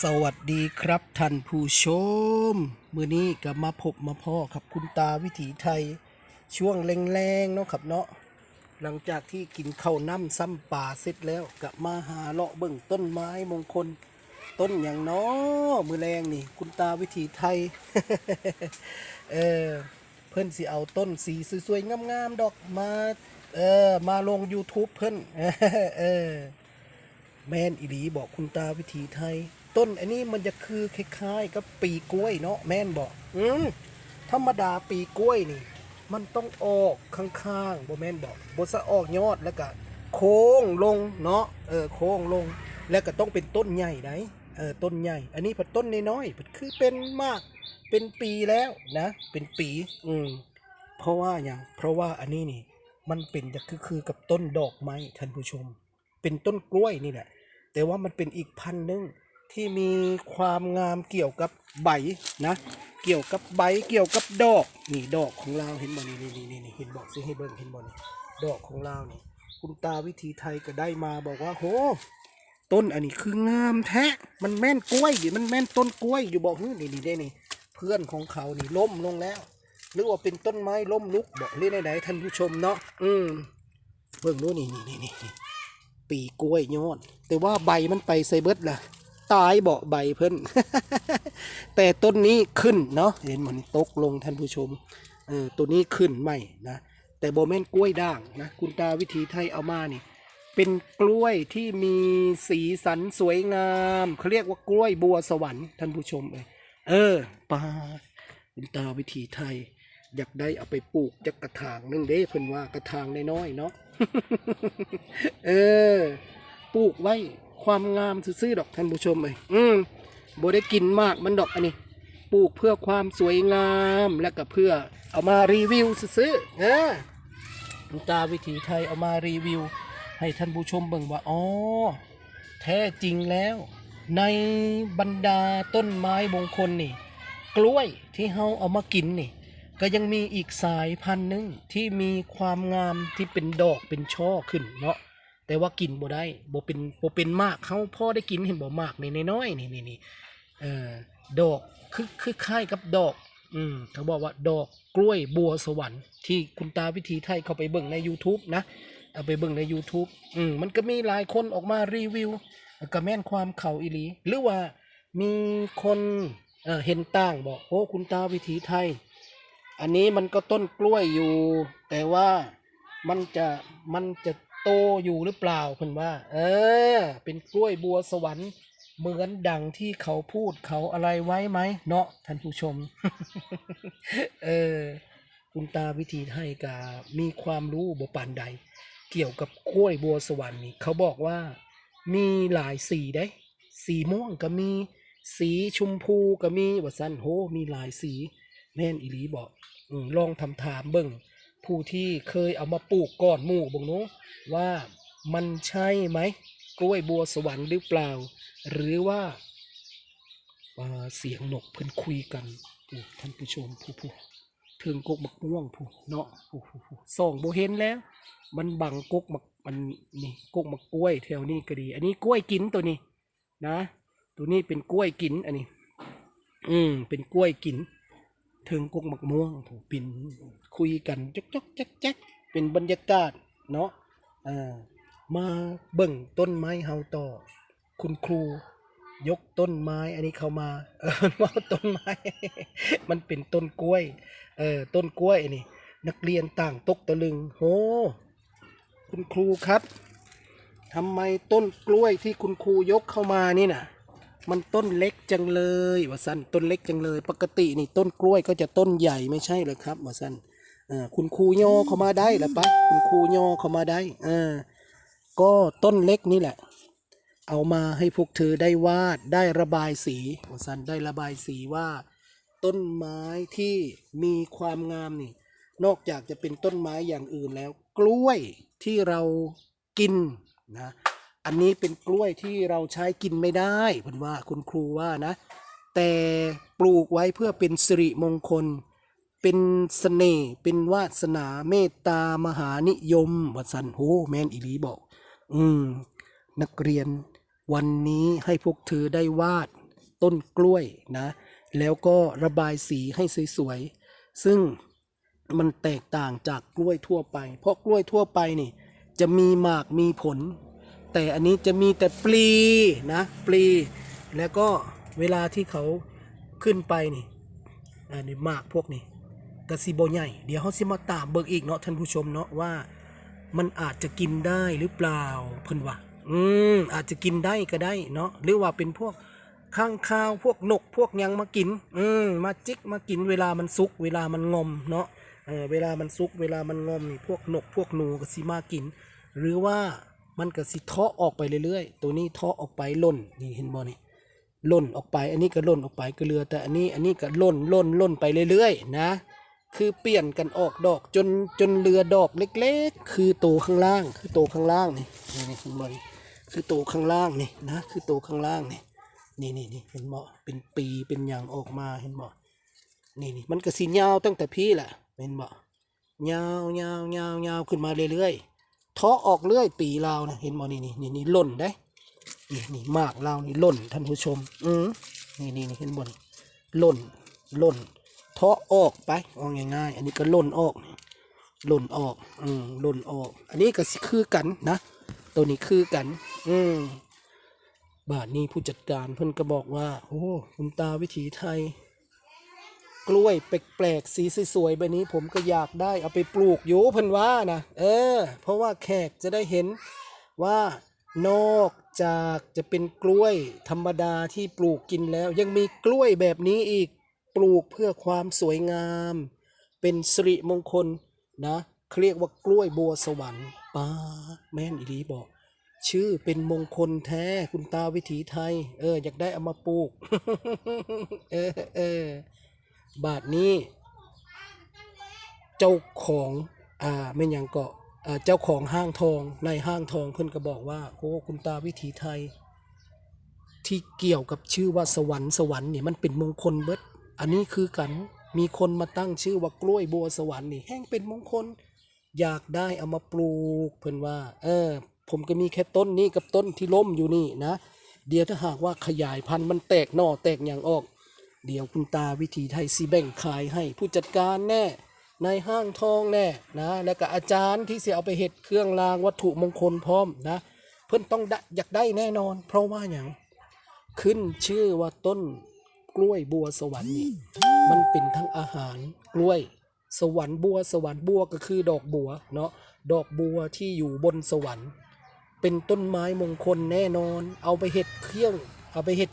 สวัสดีครับท่านผู้ชม มือนี้ก็มาพบมาพ่อครับคุณตาวิถีไทย ช่วงแรงๆเนาะครับเนาะหลังจากที่กินข้าวน้ำซ้ำป่าเสร็จแล้วก็มาหาเลาะเบิ่งต้นไม้มงคล ต้นอย่างเนาะมือแรงนี่ คุณตาวิถีไทย เออเพิ่อนสิเอาต้นสีสวยๆงามๆดอกมาเออมาลง YouTube เพิ่นเออแมนอีหลีบอกคุณตาวิถีไทย ต้นอันนี้มันจะคือคล้ายๆกับปีกล้วยเนาะแม่นบอกอืมธรรมดาปีกล้วยนี่ มันต้องออกข้างๆบ่แม่นบอกบ่ซะออกยอดแล้วก็โค้งลงเนาะเออโค้งลง แล้วก็ต้องเป็นต้นใหญ่ไดเออต้นใหญ่ อันนี้ผัดต้นน้อยๆผัดคือเป็นมากเป็นปีแล้วนะ เป็นปี อืมเพราะว่าอย่างเพราะว่าอันนี้นี่ มันเป็นจะคือคือกับต้นดอกไม้ท่านผู้ชม เป็นต้นกล้วยนี่แหละแต่ว่ามันเป็นอีกพันธุ์หนึ่ง ที่มีความงามเกี่ยวกับใบนะ เกี่ยวกับใบเกี่ยวกับดอกนี่ดอกของเราเห็นบ่นี่นี่นี่นี่เห็นบอกสิให้เบิ่งเห็นบ่นี่ดอกของเรานี่คุณตาวิธีไทยก็ได้มาบอกว่าโหต้นอันนี้คืองามแท้มันแม่นกล้วยดิมันแม่นต้นกล้วยอยู่บอกนี่นี่นี่ได้นี่เพื่อนของเขานี่ล้มลงแล้ว หรือว่าเป็นต้นไม้ล้มลุกบอกเรื่องไหนๆท่านผู้ชมเนาะอืมเบิ่งดูนี่นี่นี่นี่ปีกล้วยยอดแต่ว่าใบมันไปใส่เบิร์ดล่ะ ตายเบาใบเพิ่นแต่ต้นนี้ขึ้นเนาะเห็นมันตกลงท่านผู้ชมเออตัวนี้ขึ้นไม่นะแต่โบแมนกล้วยด่างนะคุณตาวิถีไทยเอามานี่เป็นกล้วยที่มีสีสันสวยงามเขาเรียกว่ากล้วยบัวสวรรค์ท่านผู้ชมเอยเออปาคุณตาวิถีไทย อยากได้เอาไปปลูกจักกระถางนึงเด้เพิ่นว่ากระถางน้อยๆเนาะเออปลูกไว้ ความงามซื่อๆดอกท่านผู้ชมเลยอืมบได้กินมากมันดอกอันนี้ปลูกเพื่อความสวยงามและก็เพื่อเอามารีวิวซื่อเออหลวงตาวิถีไทยเอามารีวิว ให้ท่านผู้ชมเบิ่งว่าอ๋อแท้จริงแล้ว ในบรรดาต้นไม้มงคลนี่ กล้วยที่เฮาเอามากินนี่ ก็ยังมีอีกสายพันธุ์หนึ่งที่มีความงามที่เป็นดอกเป็นช่อขึ้นเนาะ แต่ว่ากินบ่ได้บ่เป็นบ่เป็นมากเขาพ่อได้กินเห็นบ่มากในน้อยๆนี่นี่นี่เออดอกคือคือคล้ายกับดอก อืมเขาบอกว่าดอกกล้วยบัวสวรรค์ที่คุณตาวิธีไทยเขาไปเบิ่งใน YouTube นะเอาไปเบิ่งใน YouTube อืมมันก็มีหลายคนออกมารีวิวก็แม่นความเข่าอีหลี หรือว่ามีคนเออเห็นต่างบอกโอ้คุณตาวิถีไทย อันนี้มันก็ต้นกล้วยอยู่ แต่ว่ามันจะมันจะ โตอยู่หรือเปล่าเพิ่นว่า เออ เป็นกล้วยบัวสวรรค์ เหมือนดังที่เขาพูดเขาอะไรไว้ไหมเนาะท่านผู้ชม เออ คุณตาวิธีไทยกามีความรู้บ่ปานใด เกี่ยวกับกล้วยบัวสวรรค์นี่เขาบอกว่า มีหลายสีได้ สีม่วงก็มี สีชมพูก็มีว่าซั่นโหมีหลายสี แม่นอีหลีบอกอลองทำถามเบิ่ง ผู้ที่เคยเอามาปลูกก่อนหมู่บ่งนาะว่ามันใช่ไหมกล้วยบัวสวรรค์หรือเปล่า หรือว่าวาเสียงนกเพิ่นคุยกันท่านผู้ชมผู้ผู้ถึงกกมักม่วงผู้เนาะผู้ผู้ผู้ส่องโบเห็นแล้ว มันบังกกมักมันนี่กกมักกล้วยแถวนี้ก็ดี อันนี้กล้วยกินตัวนี้นะ ตัวนี้เป็นกล้วยกินอันนี้ อืมเป็นกล้วยกินถึงกกมักม่วงผมปิน คุยกันจกจกแจักแจักเป็นบรรยากาศเนาะอ่ามาเบิ่งต้นไม้เฮาต่อ คุณครูยกต้นไม้อันนี้เขามา เออว่าต้นไม้ มันเป็นต้นกล้วย เออต้นกล้วยนี่ นักเรียนต่างตกตะลึงโหคุณครูครับทำไมต้นกล้วยที่คุณครูยกเข้ามานี่น่ะ มันต้นเล็กจังเลยว่าสั้นต้นเล็กจังเลย ปกตินี่ต้นกล้วยก็จะต้นใหญ่ไม่ใช่เหรอครับว่าสั้น อ่าคุณครูย่อเข้ามาได้หรือปะคุณครูย่อเข้ามาได้อ่าก็ต้นเล็กนี่แหละ เอามาให้พวกเธอได้วาดได้ระบายสีว่าสั้นได้ระบายสีว่า ต้นไม้ที่มีความงามนี่ นอกจากจะเป็นต้นไม้อย่างอื่นแล้ว กล้วยที่เรากินนะอันนี้เป็นกล้วยที่เราใช้กินไม่ได้เพิ่นว่าคุณครูว่านะ แต่ปลูกไว้เพื่อเป็นสิริมงคล เป็นเสน่ห์เป็นวาสนาเมตตามหานิยมวัสันโหแมนอีลีบอก อืม นักเรียนวันนี้ให้พวกเธอได้วาดต้นกล้วยนะ แล้วก็ระบายสีให้สวยๆ ซึ่งมันแตกต่างจากกล้วยทั่วไป เพราะกล้วยทั่วไปนี่ จะมีหมากมีผล แต่อันนี้จะมีแต่ปลีนะ ปลี แล้วก็เวลาที่เขาขึ้นไปนี่อันนี้หมากพวกนี้ กระสีโบใหญ่ เดี๋ยวเขาสิมาตามเบิกอีกเนาะท่านผู้ชมเนาะว่า มันอาจจะกินได้หรือเปล่าเพิ่นว่าอืมอาจจะกินได้ก็ได้เนาะหรือว่าเป็นพวกข้างคาวพวกนกพวกยังมากิน อืมมาจิกมากินเวลามันสุก เวลามันงอมเนาะเออเวลามันสุก เวลามันงอมนี่พวกนกพวกหนูก็สิมากิน หรือว่ามันก็สิเทาะออกไปเรื่อยๆ ตัวนี้เทาะออกไปล่นนี่เห็นบ่นี่ล่นออกไป อันนี้ก็ล่นออกไปก็เหลือแต่อันนี้อันนี้ก็ล่นล่นล่นไปเรื่อยๆ นะ คือเปลี่ยนกันออกดอกจนจนเรือดอกเล็กๆ คือโตวข้างล่าง คือโตวข้างล่างนี่นี่นี่เห็นบ่นี่คือโตวข้างล่างนี่นะ คือโตวข้างล่างนี่นี่นี่นี่เห็นบ่เป็นปีเป็นอย่างออกมาเห็นบ่นี่นี่มันก็สียาวตั้งแต่พี่แหละเห็นบ่ยาวยาวยาวยาวขึ้นมาเรื่อยๆทาะออกเรื่อยปีเลานะเห็นบ่นี่นี่นี่นี่ล่นได้นี่นี่มากเรานี่ล่นท่านผู้ชม อืมนี่นี่นี่เห็นบนล่นล่นาะออกไปเอาง่ายๆ อันนี้ก็ล่นออกนี่ล่นออกอืมล่นออก อันนี้ก็คือกันนะ ตัวนี้คือกัน อืมบาทนี้ผู้จัดการเพิ่นก็บอกว่า โอ้คุณตาวิถีไทย กล้วยแปลกๆสีสวยๆแบบนี้ผมก็อยากได้เอาไปปลูกอยู่เพิ่นว่านะเออ เพราะว่าแขกจะได้เห็นว่านอกจากจะเป็นกล้วยธรรมดาที่ปลูกกินแล้ว ยังมีกล้วยแบบนี้อีก ปลูกเพื่อความสวยงาม เป็นสิริมงคลนะเขาเรียกว่ากล้วยบัวสวรรค์ป้าแม่นอีลีบอก ชื่อเป็นมงคลแท้คุณตาวิถีไทย เออ อยากได้เอามาปลูก เออเออบาทนี้ เจ้าของอ่าไม่นยังเก็อ่าเจ้าของห้างทองในห้างทองเพิ่นก็บอกว่าโอ้คุณตาวิถีไทย ที่เกี่ยวกับชื่อว่าสวรรค์สวรรค์เนี่ยมันเป็นมงคลเบิด อันนี้คือกันมีคนมาตั้งชื่อว่ากล้วยบัวสวรรค์นี่แห้งเป็นมงคล อยากได้เอามาปลูกเพิ่อนว่า เออ ผมก็มีแค่ต้นนี้กับต้นที่ล้มอยู่นี่นะ เดี๋ยวถ้าหากว่าขยายพันธุ์มันแตกหน่อแตกอย่างออก เดี๋ยวคุณตาวิถีไทยซีแบ่งขายให้ผู้จัดการแน่ในห้างทองแน่นะ แล้วก็อาจารย์ที่เสียเอาไปเห็ดเครื่องรางวัตถุมงคลพร้อมนะ เพื่อนต้องอยากได้แน่นอน เพราะว่าอย่างขึ้นชื่อว่าต้น กล้วยบัวสวรรค์นี่มันเป็นทั้งอาหารกล้วย สวรรค์บัวสวรรค์บัวก็คือดอกบัวเนาะดอกบัวที่อยู่บนสวรรค์ เป็นต้นไม้มงคลแน่นอน เอาไปเห็ดเครื่องเอาไปเห็ด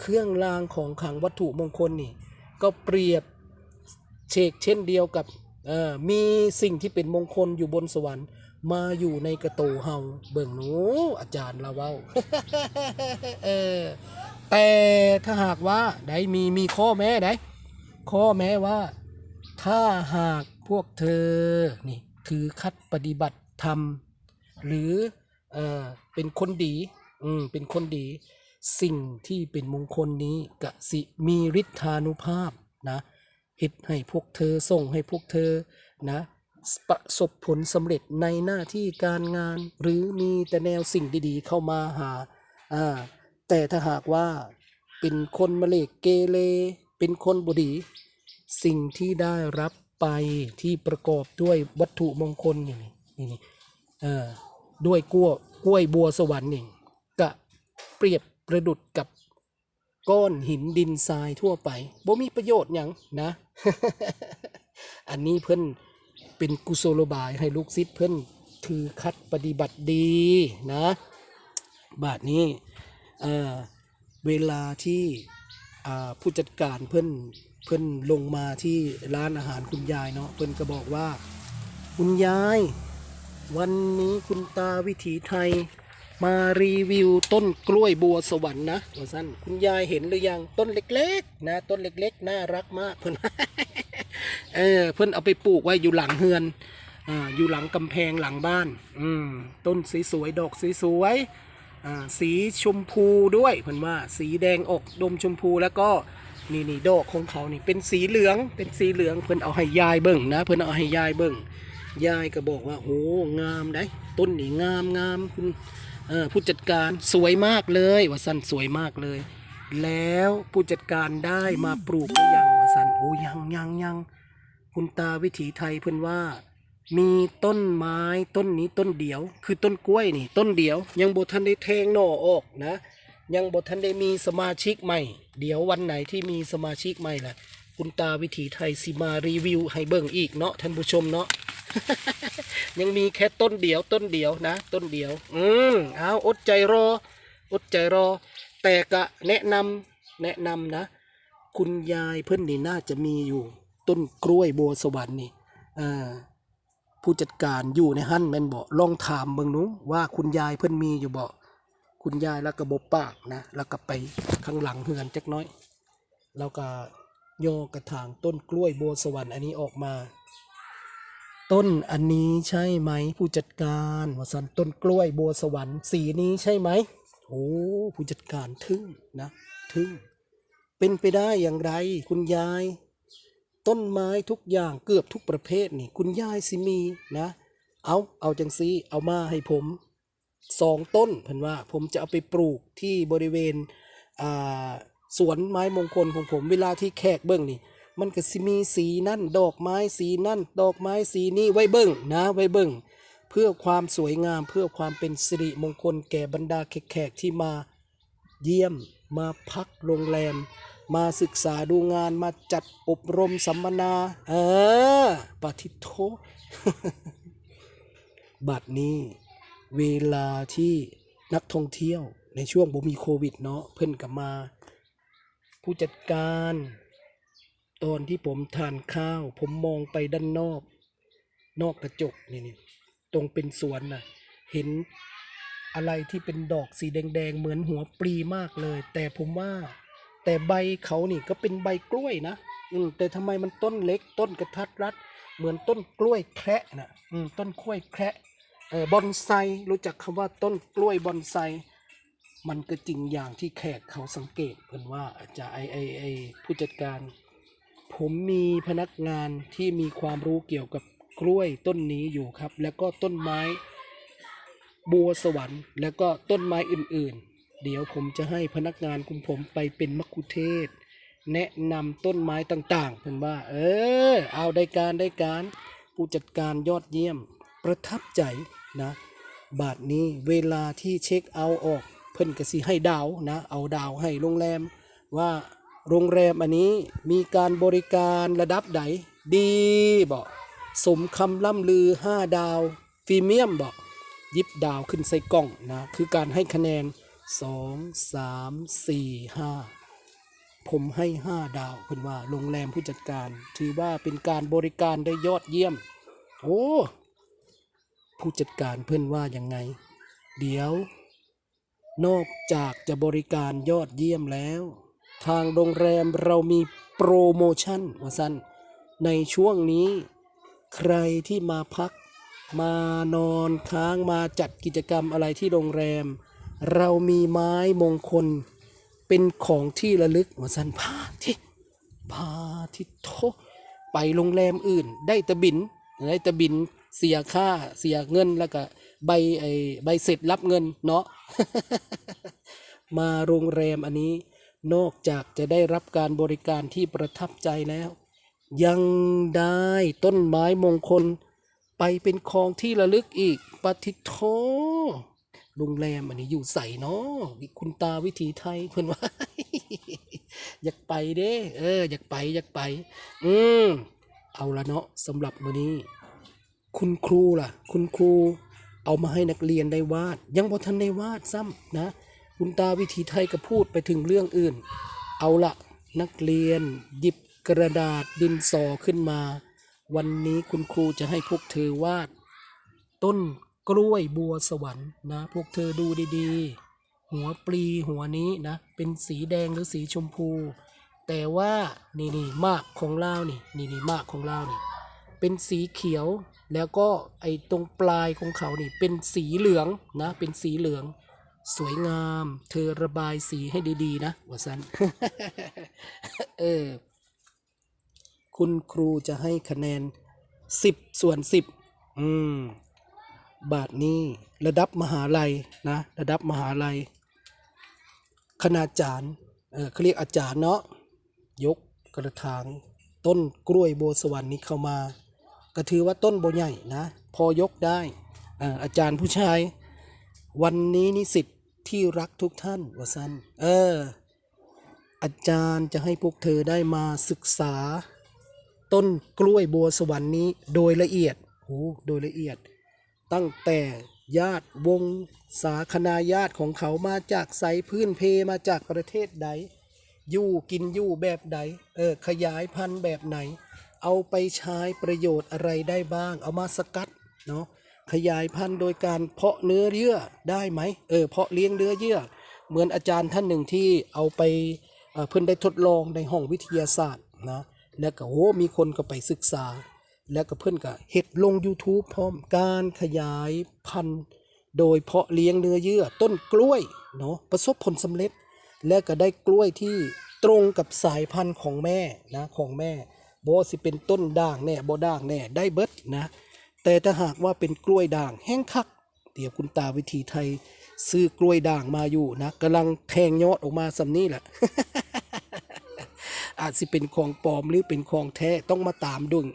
เครื่องรางของขังวัตถุมงคลนี่ ก็เปรียบเชกเช่นเดียวกับเออมีสิ่งที่เป็นมงคลอยู่บนสวรรค์ มาอยู่ในกระโตเฮาเบิ่งหนูอาจารย์ละเว้าเออ แต่ถ้าหากว่าได้มีมีข้อแม้ได้ข้อแม้ว่า ถ้าหากพวกเธอนี่ถือคัดปฏิบัติธรรม หรือเออเป็นคนดีอืมเป็นคนดี สิ่งที่เป็นมงคลนี้กะสิมีฤทธานุภาพนะเฮ็ดให้พวกเธอส่งให้พวกเธอนะประสบผลสำเร็จในหน้าที่การงาน หรือมีแต่แนวสิ่งดีๆ เข้ามาหาอ่า แต่ถ้าหากว่าเป็นคนมะเลกเกเรเป็นคนบดี สิ่งที่ได้รับไปที่ประกอบด้วยวัตถุมงคลอย่างนี้นี่เออด้วยกล้วยกล้วยบัวสวรรค์นี่กะเปรียบประดุดกับก้อนหินดินทรายทั่วไปบ่มีประโยชน์หยังนะ อันนี้เพิ่นเป็นกุศโลบายให้ลูกศิษย์เพิ่นถือคัดปฏิบัติดีนะ บาทนี้ เอ่อเวลาที่อ่าผู้จัดการเพิ่นเพิ่นลงมาที่ร้านอาหารคุณยายเนาะเพิ่อนก็บอกว่า คุณยาย วันนี้คุณตาวิถีไทย มารีวิวต้นกล้วยบัวสวรรค์นะว่าสั้นคุณยายเห็นหรือยังต้นเล็กๆ นะ ต้นเล็กๆ น่ารักมากเพิ่อน เออเพิ่อนเอาไปปลูกไว้อยู่หลังเฮือนอ่าอยู่หลังกำแพงหลังบ้าน อืมต้นสวยๆดอกสวยๆ สีชมพูด้วยเพิ่นว่าสีแดงอกดมชมพูแล้วก็นี่นี่ดอกของเขานี่เป็นสีเหลืองเป็นสีเหลืองเพิ่นเอาให้ยายเบิ่งนะเพิ่นเอาให้ยายเบิ่งยายก็บอกว่าโหงามได้ต้นนี่งามงามคุณผู้จัดการสวยมากเลยว่าสันสวยมากเลย แล้วผู้จัดการได้มาปลูกหรือยังว่าสันโอ้ยังยังยังคุณตาวิถีไทยเพิ่นว่า มีต้นไม้ต้นนี้ต้นเดียว คือต้นกล้วยนี่ ต้นเดียว ยังบ่ทันได้แทงหน่อออกนะ ยังบ่ทันได้มีสมาชิกใหม่ เดี๋ยววันไหนที่มีสมาชิกใหม่ล่ะ คุณตาวิถีไทยสิมารีวิวให้เบิ่งอีกเนาะท่านผู้ชมเนาะยังมีแค่ต้นเดียวต้นเดียวนะ ต้นเดียว อืมเอาอดใจรอ อดใจรอ แต่ก็แนะนำแนะนำนะ คุณยายเพิ่อนนี่น่าจะมีอยู่ ต้นกล้วยโบวสวรรค์นี่อ่า ผู้จัดการอยู่ในหั่นแม่นบ่ลองถามเบิ่งหนูว่าคุณยายเพิ่นมีอยู่บ่คุณยายแล้วก็บบปากนะแล้วก็ไปข้างหลังเฮือนจักน้อย แล้วก็ย่อกระถางต้นกล้วยโบวสวรรค์อันนี้ออกมา ต้นอันนี้ใช่ไหม ผู้จัดการวสันต้นกล้วยโบวสวรรค์สีนี้ใช่ไหมโอ้ผู้จัดการทึ่งนะ ทึ่งเป็นไปได้อย่างไรคุณยาย ต้นไม้ทุกอย่างเกือบทุกประเภทนี่ คุณยายสิมีนะ เอาเอาจังซีเอามาให้ผมสองต้นเพิ่นว่าผมจะเอาไปปลูกที่บริเวณอ่าสวนไม้มงคลของผมเวลาที่แขกเบิ้งนี่ มันก็สิมีสีนั่นดอกไม้สีนั่น ดอกไม้สีนี้ไว้เบิ้งนะไว้เบิ้งเพื่อความสวยงามเพื่อความเป็นสิริมงคลแก่บรรดาแขกที่มาเยี่ยมมาพักโรงแรม มาศึกษาดูงานมาจัดอบรมสัมมนา เออปาทิโทบัดนี้เวลาที่นักท่องเที่ยวในช่วงบ่มีโควิดเนาะเพิ่นกับมา ผู้จัดการ ตอนที่ผมทานข้าว ผมมองไปด้านนอก นอกกระจกนี่นี่ตรงเป็นสวนน่ะ เห็นอะไรที่เป็นดอกสีแดงๆ เหมือนหัวปลีมากเลย แต่ผมว่า แต่ใบเขานี่ก็เป็นใบกล้วยนะอืมแต่ทำไมมันต้นเล็กต้นกระทัดรัด เหมือนต้นกล้วยแคระนะอืมต้นกล้วยแคระเออบอนไซรู้จักคำว่าต้นกล้วยบอนไซมันก็จริงอย่างที่แขกเขาสังเกตเพิ่นว่าอาจารย์ไอไอไอผู้จัดการ ผมมีพนักงานที่มีความรู้เกี่ยวกับกล้วยต้นนี้อยู่ครับ แล้วก็ต้นไม้บัวสวรรค์ แล้วก็ต้นไม้อื่นๆ เดี๋ยวผมจะให้พนักงานของผมไปเป็นมัคคุเทศ แนะนำต้นไม้ต่างๆเพิ่นว่า เออ เอาได้การได้การผู้จัดการยอดเยี่ยม ประทับใจนะ บาทนี้เวลาที่เช็คเอาออก เพิ่นก็สิให้ดาวนะ เอาดาวให้โรงแรม ว่าโรงแรมอันนี้มีการบริการระดับใดดีบอกสมคำล่ำลือ 5 ดาวพรีเมียมบอกยิบดาวขึ้นใส่กล้องนะ คือการให้คะแนน 2 3 4 5ผมให้5ดาวเพิ่นว่าโรงแรมผู้จัดการ ถือว่าเป็นการบริการได้ยอดเยี่ยม โอ้ ผู้จัดการเพิ่อนว่ายังไง เดี๋ยว นอกจากจะบริการยอดเยี่ยมแล้ว ทางโรงแรมเรามีโปรโมชั่นว่าสั้นในช่วงนี้ ใครที่มาพัก มานอนค้างมาจัดกิจกรรมอะไรที่โรงแรม เรามีไม้มงคลเป็นของที่ระลึกว่าสั้นพาที่พาทิโทไปโรงแรมอื่น ได้ตะบินได้ตะบินเสียค่าเสียเงินแล้วก็ใบไอใบเสร็จรับเงินเนาะมาโรงแรมอันนี้นอกจากจะได้รับการบริการที่ประทับใจแล้ว ยังได้ต้นไม้มงคล ไปเป็นของที่ระลึกอีกปฏิโท โรงแรมอันนี้อยู่ใส่เนาะคุณตาวิถีไทยเพิ่อนว่า อยากไปเด้เออ อยากไปอยากไป อืมเอาละเนาะสำหรับมื้อนี้ คุณครูล่ะ คุณครู เอามาให้นักเรียนได้วาด ยังบ่ทันได้วาดซ้ำนะ คุณตาวิถีไทยก็พูดไปถึงเรื่องอื่น เอาละนักเรียนหยิบกระดาษดินสอขึ้นมา วันนี้คุณครูจะให้พวกเธอวาด ต้น กล้วยบัวสวรรค์นะพวกเธอดูดีๆ หัวปลีหัวนี้นะเป็นสีแดงหรือสีชมพู แต่ว่านี่นี่มากของเรานี่นี่นี่มากของเรานี่เป็นสีเขียวแล้วก็ไอ้ตรงปลายของเขานี่เป็นสีเหลืองนะเป็นสีเหลือง สวยงาม เธอระบายสีให้ดีๆนะวสันเออคุณครูจะให้คะแนนสิบส่วนสิบอืม บาทนี้ระดับมหาลัยนะระดับมหาลัย คณาจารย์เออเขาเรียกอาจารย์เนาะยกกระถางต้นกล้วยโบสวรรค์นี้เข้ามา ก็ถือว่าต้นโบใหญ่นะ พอยกได้เอ่ออาจารย์ผู้ชาย วันนี้นิสิตที่รักทุกท่านวสันเออ อาจารย์จะให้พวกเธอได้มาศึกษา ต้นกล้วยบัวสวรรค์นี้โดยละเอียดโอ้โดยละเอียด ตั้งแต่ญาติวงสาคณาญาติของเขามาจากไสพื้นเพมาจากประเทศใด อยู่กินอยู่แบบใดเออขยายพันธุ์แบบไหน เอาไปใช้ประโยชน์อะไรได้บ้าง เอามาสกัดเนาะขยายพันธุ์โดยการเพาะเนื้อเยื่อได้ไหมเออเพาะเลี้ยงเนื้อเยื่อ เหมือนอาจารย์ท่านหนึ่งที่เอาไปเอ่อเพิ่นได้ทดลองในห้องวิทยาศาสตร์นะแล้วก็โหมีคนก็ไปศึกษา แล้วก็เพิ่อนก็เฮ็ดลง YouTube พร้อมการขยายพันธุ์ โดยเพาะเลี้ยงเนื้อเยื่อต้นกล้วยเนาะประสบผลสำเร็จ และก็ได้กล้วยที่ตรงกับสายพันธุ์ของแม่นะของแม่บ่สิเป็นต้นด่างแน่บ่ด่างแน่ได้เบิดนะ แต่ถ้าหากว่าเป็นกล้วยด่างแห้งคัก เดี๋ยวคุณตาวิธีไทยซื้อกล้วยด่างมาอยู่นะกำลังแทงยอดออกมาสำนี้แหละ อาจสิเป็นของปลอมหรือเป็นของแท้ต้องมาตามดุง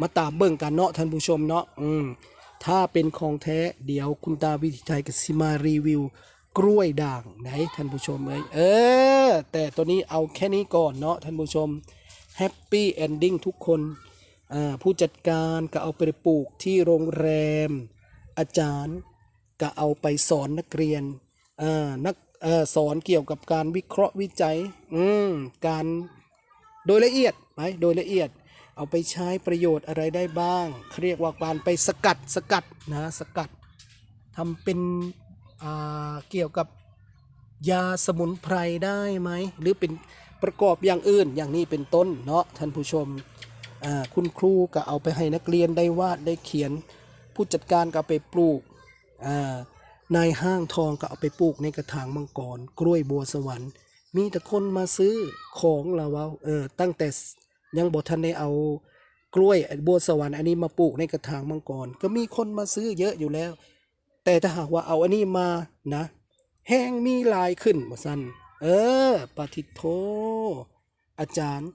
มาตามเบิ่งกันเนาะท่านผู้ชมเนาะอืมถ้าเป็นของแท้เดี๋ยวคุณตาวิถีไทยก็สิมารีวิว กล้วยด่างไหนท่านผู้ชมเอ้ยเออ แต่ตัวนี้เอาแค่นี้ก่อนเนาะท่านผู้ชมแฮปปี้เอนดิ้งทุกคนผู้จัดการก็เอาไปปลูกที่โรงแรม อาจารย์ก็เอาไปสอนนักเรียนนักอสอนเกี่ยวกับการวิเคราะห์วิจัยการ โดยละเอียดไหมโดยละเอียด เอาไปใช้ประโยชน์อะไรได้บ้างเรียกว่าการไปสกัดสกัดนะสกัดทำเป็นเกี่ยวกับยาสมุนไพรได้ไหมหรือเป็นประกอบอย่างอื่นอย่างนี้เป็นต้นเนาะท่านผู้ชมคุณครูก็เอาไปให้นักเรียนได้วาดได้เขียน ผู้จัดการก็ไปปลูกนายห้างทองก็เอาไปปลูกในกระถางมังกรกล้วยบัวสวรรค์ มีแต่คนมาซื้อของเราเอาเออ ตั้งแต่ยังบททันได้เอากล้วยบัวสวรรค์อันนี้มาปลูกในกระถางมังกร ก็มีคนมาซื้อเยอะอยู่แล้ว แต่ถ้าหากว่าเอาอันนี้มานะ แห้งมีลายขึ้นมาสั้นเออปาทิโทอาจารย์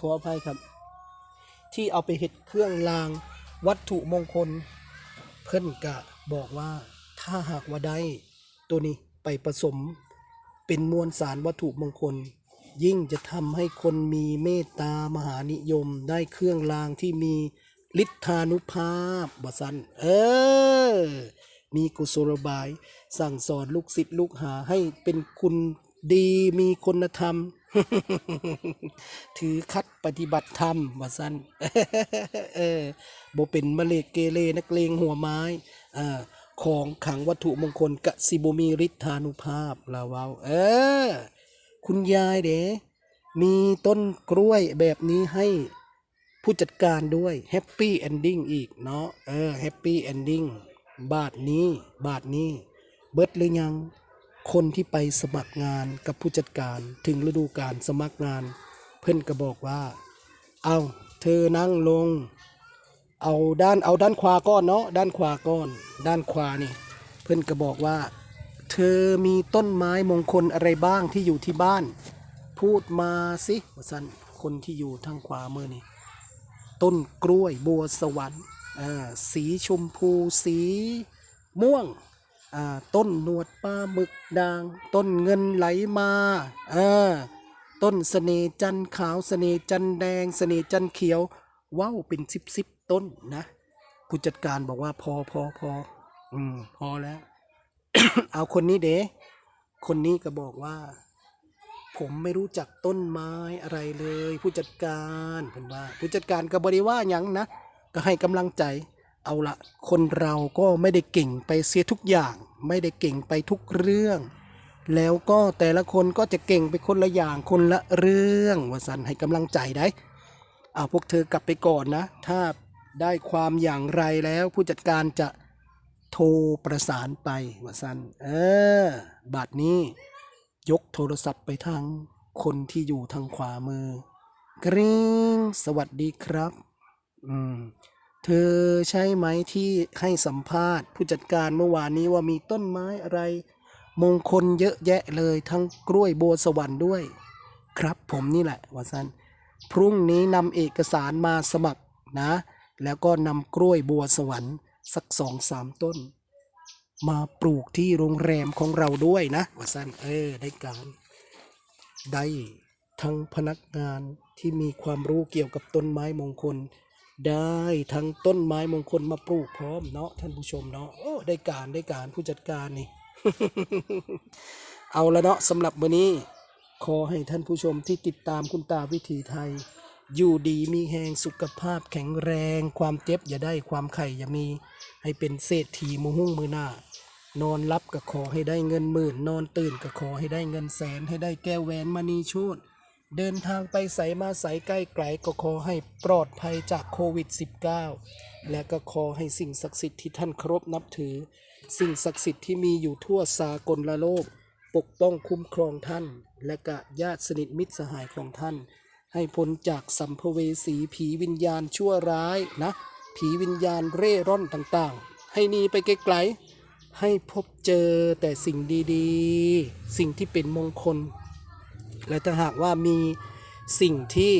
ขออภัยครับ ที่เอาไปเห็ดเครื่องราง วัตถุมงคล เพิ่นกะบอกว่าถ้าหากว่าได้ตัวนี้ไปผสม เป็นมวลสารวัตถุมงคล ยิ่งจะทำให้คนมีเมตตามหานิยมได้เครื่องรางที่มีฤทธานุภาพบสันเออ มีกุศลบาย สั่งสอนลูกศิษย์ลูกหาให้เป็นคุณดีมีคุณธรรม ถือคัดปฏิบัติธรรมว่าสั้นเออบ่เป็นมะเลกเกเรนักเลงหัวไม้อ่า ของขังวัตถุมงคลกะสิบมีฤทธานุภาพลาวาเออ คุณยายเด๋มีต้นกล้วยแบบนี้ให้ผู้จัดการด้วยแฮปปี้เอนดิ้งอีกเนาะเออแฮปปี้เอนดิ้งบาทนี้ บาทนี้ เบิดหรือยัง คนที่ไปสมัครงานกับผู้จัดการถึงฤดูการสมัครงาน เพื่อนก็บอกว่า เอาเธอนั่งลง เอาด้านเอาด้านขวาก้อนเนาะด้านขวาก้อน ด้านขวานี่เพื่อนก็บอกว่า เธอมีต้นไม้มงคลอะไรบ้างที่อยู่ที่บ้าน พูดมาสิว่าสันคนที่อยู่ทางขวามือนี่ต้นกล้วยบัวสวรรค์อ่าสีชมพูสีม่วงอ่าต้นหนวดปลาหมึกด่าง ต้นเงินไหลมาอ่าต้นเสน่จันขาวเสน่จันแดงเสน่จันเขียวว้าวเป็นสิบสิบ ต้นนะผู้จัดการบอกว่าพอพอพออืมพอแล้ว เอาคนนี้เด้คนนี้ก็บอกว่า ผมไม่รู้จักต้นไม้อะไรเลย ผู้จัดการเพิ่นว่า ผู้จัดการก็บริว่าหยังนะ ก็ให้กำลังใจ เอาละคนเราก็ไม่ได้เก่งไปเสียทุกอย่าง ไม่ได้เก่งไปทุกเรื่อง แล้วก็แต่ละคนก็จะเก่งไปคนละอย่างคนละเรื่องว่าสันให้กำลังใจได้เอาพวกเธอกลับไปก่อนนะ ถ้า ได้ความอย่างไรแล้ว ผู้จัดการจะโทรประสานไปว่าสันเออบัดนี้ ยกโทรศัพท์ไปทางคนที่อยู่ทางขวามือ กริ๊งสวัสดีครับ อืม เธอใช่ไหมที่ให้สัมภาษณ์ ผู้จัดการเมื่อวานนี้ว่ามีต้นไม้อะไร มงคลเยอะแยะเลยทั้งกล้วยโบวสวรรค์ด้วย ครับผมนี่แหละวาสันพรุ่งนี้นำเอกสารมาสมัครนะ แล้วก็นำกล้วยบัวสวรรค์สักสองสามต้น มาปลูกที่โรงแรมของเราด้วยนะวาสันเออได้การได้ทั้งพนักงานที่มีความรู้เกี่ยวกับต้นไม้มงคล ได้ทั้งต้นไม้มงคลมาปลูกพร้อมเนาะท่านผู้ชมเนาะโอ้ได้การได้การผู้จัดการนี่ เอาละเนาะสำหรับวันนี้ ขอให้ท่านผู้ชมที่ติดตามคุณตาวิถีไทย อยู่ดีมีแหงสุขภาพแข็งแรง ความเจ็บอย่าได้ความไข่อย่ามี ให้เป็นเศรษฐีมือหุ้งมือหน้า นอนรับก็ขอให้ได้เงินหมื่น นอนตื่นก็ขอให้ได้เงินแสน ให้ได้แก้วแหวนมณีโชตเดินทางไปใสมาใสใกล้ไกลก็ขอให้ปลอดภัยจากโควิด -19 และก็ขอให้สิ่งศักดิ์สิทธิ์ที่ท่านเคารพนับถือ สิ่งศักดิ์สิทธิ์ที่มีอยู่ทั่วสากลละโลก ปกป้องคุ้มครองท่าน และกะญาติสนิทมิตรสหายของท่าน ให้พ้นจากสัมภเวสีผีวิญญาณชั่วร้ายนะ ผีวิญญาณเร่ร่อนต่างๆ ให้หนีไปไกลๆให้พบเจอแต่สิ่งดีๆ สิ่งที่เป็นมงคล และถ้าหากว่ามีสิ่งที่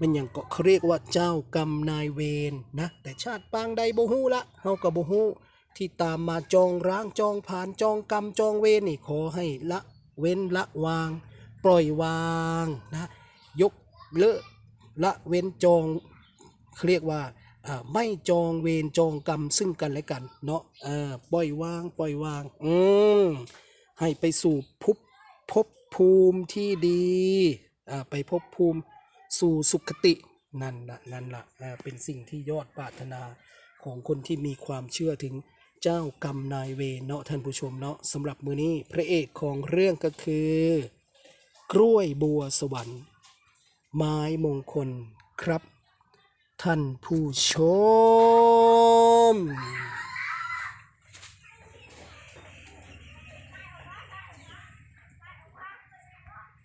มันอย่างก็เขาเรียกว่าเจ้ากรรมนายเวรนะ แต่ชาติปางใดโบฮู้ละเฮากับโบฮู้ที่ตามมาจองร้างจองผ่านจองกรรมจองเวรนี่ขอให้ละเว้นละวาง ปล่อยวางนะ เลิกละเว้นจองเรียกว่าไม่จองเวรจองกรรมซึ่งกันและกัน เนาะปล่อยวางปล่อยวาง อืมให้ไปสู่ภพภพภูมิที่ดีไปภพภูมิสู่สุขตินั่นละนั่นละเป็นสิ่งที่ยอดปรารถนาของคนที่มีความเชื่อถึงเจ้ากรรมนายเวเนาะท่านผู้ชมเนาะสำหรับมือนี้พระเอกของเรื่องก็คือ กล้วยบัวสวรรค์ ไม้มงคลครับ ท่านผู้ชม